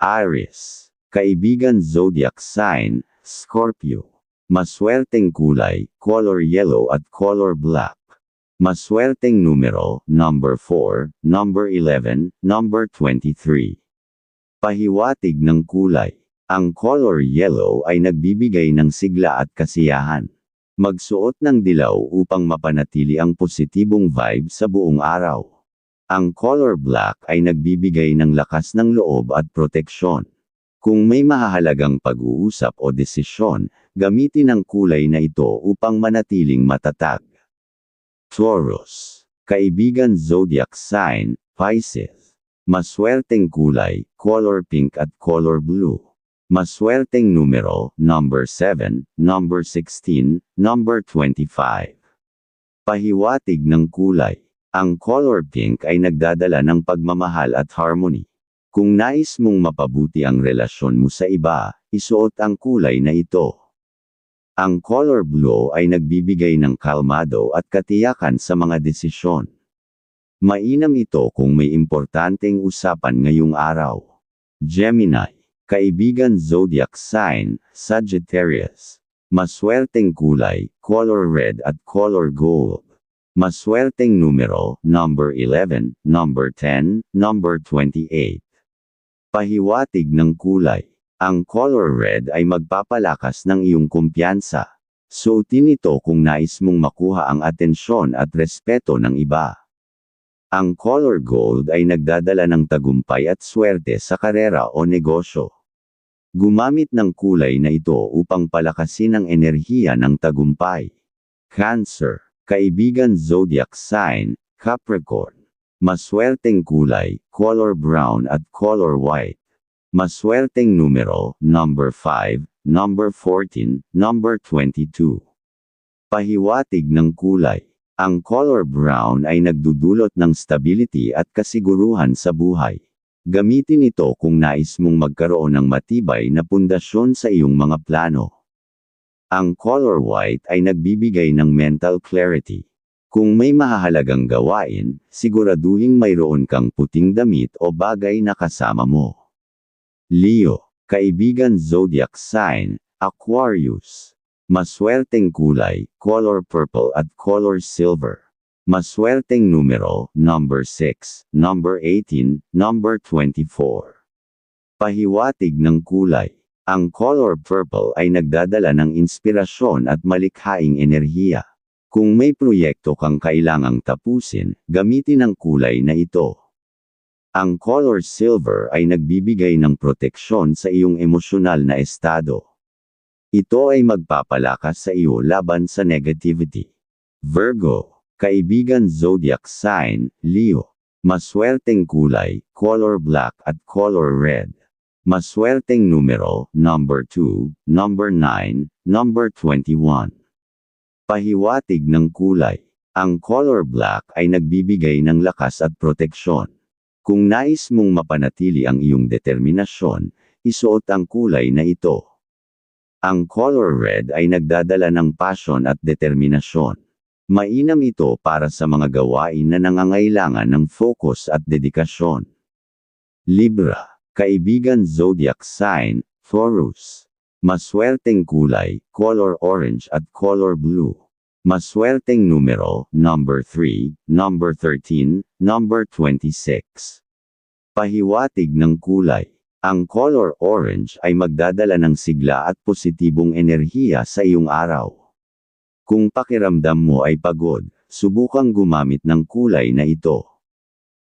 Aries. Kaibigan zodiac sign, Scorpio. Maswerteng kulay, color yellow at color black. Maswerteng numero, number 4, number 11, number 23. Pahiwatig ng kulay. Ang color yellow ay nagbibigay ng sigla at kasiyahan. Magsuot ng dilaw upang mapanatili ang positibong vibe sa buong araw. Ang color black ay nagbibigay ng lakas ng loob at proteksyon. Kung may mahahalagang pag-uusap o desisyon, gamitin ang kulay na ito upang manatiling matatag. Taurus. Kaibigan zodiac sign, Pisces. Maswerteng kulay, color pink at color blue. Maswerteng numero, number 7, number 16, number 25. Pahiwatig ng kulay. Ang color pink ay nagdadala ng pagmamahal at harmony. Kung nais mong mapabuti ang relasyon mo sa iba, isuot ang kulay na ito. Ang color blue ay nagbibigay ng kalmado at katiyakan sa mga desisyon. Mainam ito kung may importanteng usapan ngayong araw. Gemini, kaibigan zodiac sign, Sagittarius. Maswerteng kulay, color red at color gold. Maswerteng numero, number 11, number 10, number 28. Pahiwatig ng kulay. Ang color red ay magpapalakas ng iyong kumpiyansa. Suotin ito kung nais mong makuha ang atensyon at respeto ng iba. Ang color gold ay nagdadala ng tagumpay at swerte sa karera o negosyo. Gumamit ng kulay na ito upang palakasin ang enerhiya ng tagumpay. Cancer, kaibigan zodiac sign, Capricorn. Maswerteng kulay, color brown at color white. Maswerteng numero, number 5, number 14, number 22. Pahiwatig ng kulay. Ang color brown ay nagdudulot ng stability at kasiguruhan sa buhay. Gamitin ito kung nais mong magkaroon ng matibay na pundasyon sa iyong mga plano. Ang color white ay nagbibigay ng mental clarity. Kung may mahahalagang gawain, siguraduhin mayroon kang puting damit o bagay na kasama mo. Leo, kaibigan zodiac sign, Aquarius. Maswerteng kulay, color purple at color silver. Maswerteng numero, number 6, number 18, number 24. Pahiwatig ng kulay. Ang color purple ay nagdadala ng inspirasyon at malikhaing enerhiya. Kung may proyekto kang kailangang tapusin, gamitin ang kulay na ito. Ang color silver ay nagbibigay ng proteksyon sa iyong emosyonal na estado. Ito ay magpapalakas sa iyo laban sa negativity. Virgo, kaibigan zodiac sign, Leo. Maswerteng kulay, color black at color red. Maswerteng numero, number 2, number 9, number 21. Pahiwatig ng kulay. Ang color black ay nagbibigay ng lakas at proteksyon. Kung nais mong mapanatili ang iyong determinasyon, isuot ang kulay na ito. Ang color red ay nagdadala ng passion at determinasyon. Mainam ito para sa mga gawain na nangangailangan ng focus at dedikasyon. Libra, kaibigan zodiac sign, Taurus. Maswerteng kulay, color orange at color blue. Maswerteng numero, number 3, number 13, number 26. Pahiwatig ng kulay. Ang color orange ay magdadala ng sigla at positibong enerhiya sa iyong araw. Kung pakiramdam mo ay pagod, subukang gumamit ng kulay na ito.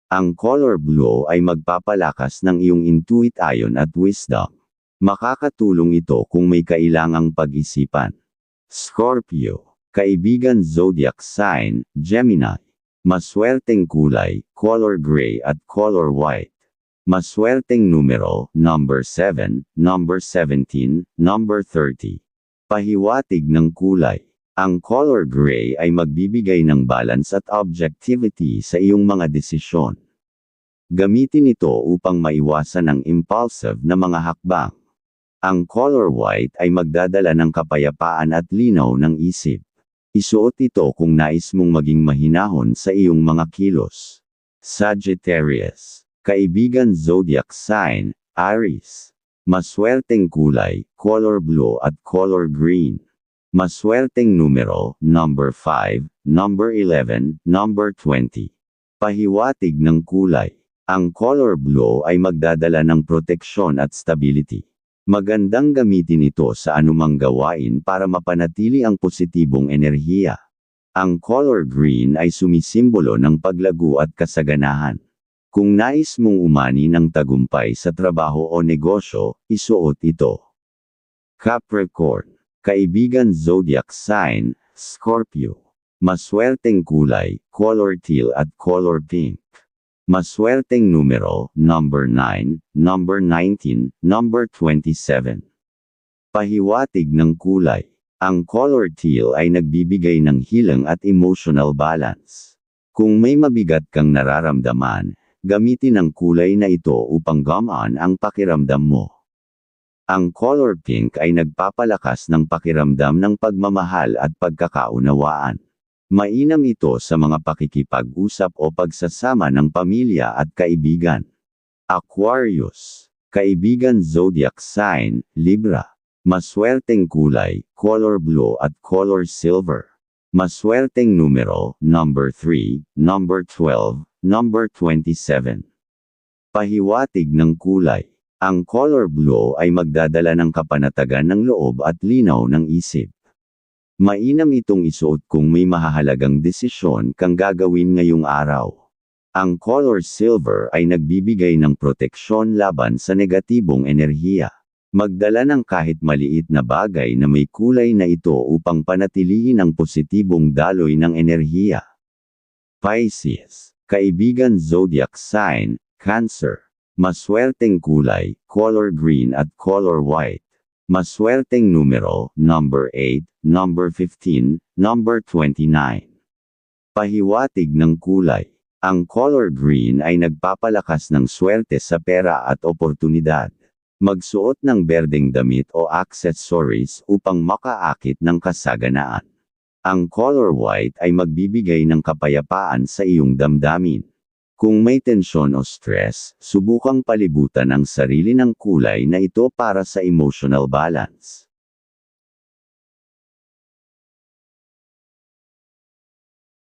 Ang color blue ay magpapalakas ng iyong intuit ayon at wisdom. Makakatulong ito kung may kailangang pag-isipan. Scorpio, kaibigan zodiac sign, Gemini. Maswerteng kulay, color gray at color white. Maswerteng numero, number 7, number 17, number 30. Pahiwatig ng kulay. Ang color gray ay magbibigay ng balance at objectivity sa iyong mga desisyon. Gamitin ito upang maiwasan ang impulsive na mga hakbang. Ang color white ay magdadala ng kapayapaan at linaw ng isip. Isuot ito kung nais mong maging mahinahon sa iyong mga kilos. Sagittarius, kaibigan zodiac sign, Aries. Maswerteng kulay, color blue at color green. Maswerteng numero, number 5, number 11, number 20. Pahiwatig ng kulay. Ang color blue ay magdadala ng proteksyon at stability. Magandang gamitin ito sa anumang gawain para mapanatili ang positibong enerhiya. Ang color green ay sumisimbolo ng paglago at kasaganahan. Kung nais mong umani ng tagumpay sa trabaho o negosyo, isuot ito. Capricorn. Kaibigan zodiac sign, Scorpio. Maswerteng kulay, color teal at color pink. Maswerteng numero, number 9, number 19, number 27. Pahiwatig ng kulay. Ang color teal ay nagbibigay ng hilang at emotional balance. Kung may mabigat kang nararamdaman, gamitin ang kulay na ito upang gamaan ang pakiramdam mo. Ang color pink ay nagpapalakas ng pakiramdam ng pagmamahal at pagkakaunawaan. Mainam ito sa mga pakikipag-usap o pagsasama ng pamilya at kaibigan. Aquarius. Kaibigan zodiac sign, Libra. Maswerteng kulay, color blue at color silver. Maswerteng numero, number 3, number 12, number 27. Pahiwatig ng kulay. Ang color blue ay magdadala ng kapanatagan ng loob at linaw ng isip. Mainam itong isuot kung may mahahalagang desisyon kang gagawin ngayong araw. Ang color silver ay nagbibigay ng proteksyon laban sa negatibong enerhiya. Magdala ng kahit maliit na bagay na may kulay na ito upang panatilihin ang positibong daloy ng enerhiya. Pisces. Kaibigan zodiac sign, Cancer. Maswerteng kulay, color green at color white. Maswerteng numero, number 8, number 15, number 29. Pahiwatig ng kulay. Ang color green ay nagpapalakas ng swerte sa pera at oportunidad. Magsuot ng berdeng damit o accessories upang makaakit ng kasaganaan. Ang color white ay magbibigay ng kapayapaan sa iyong damdamin. Kung may tensyon o stress, subukang palibutan ang sarili ng kulay na ito para sa emotional balance.